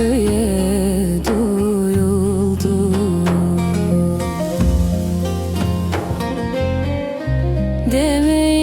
köye duyuldu. Demeyin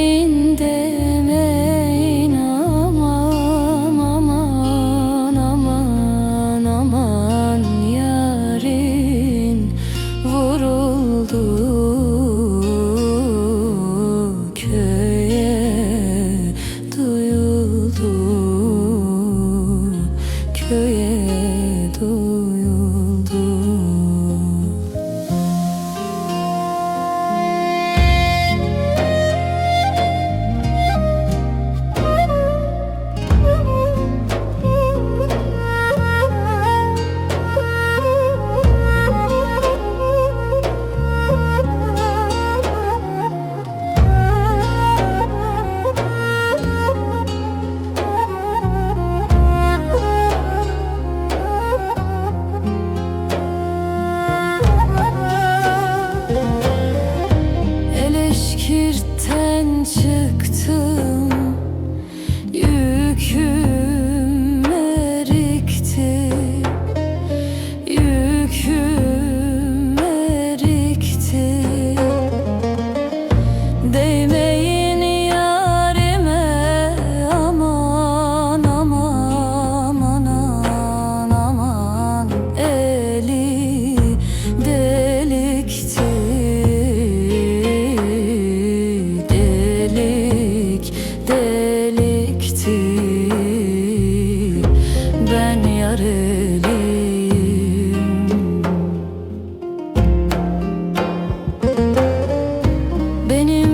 They may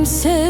kimse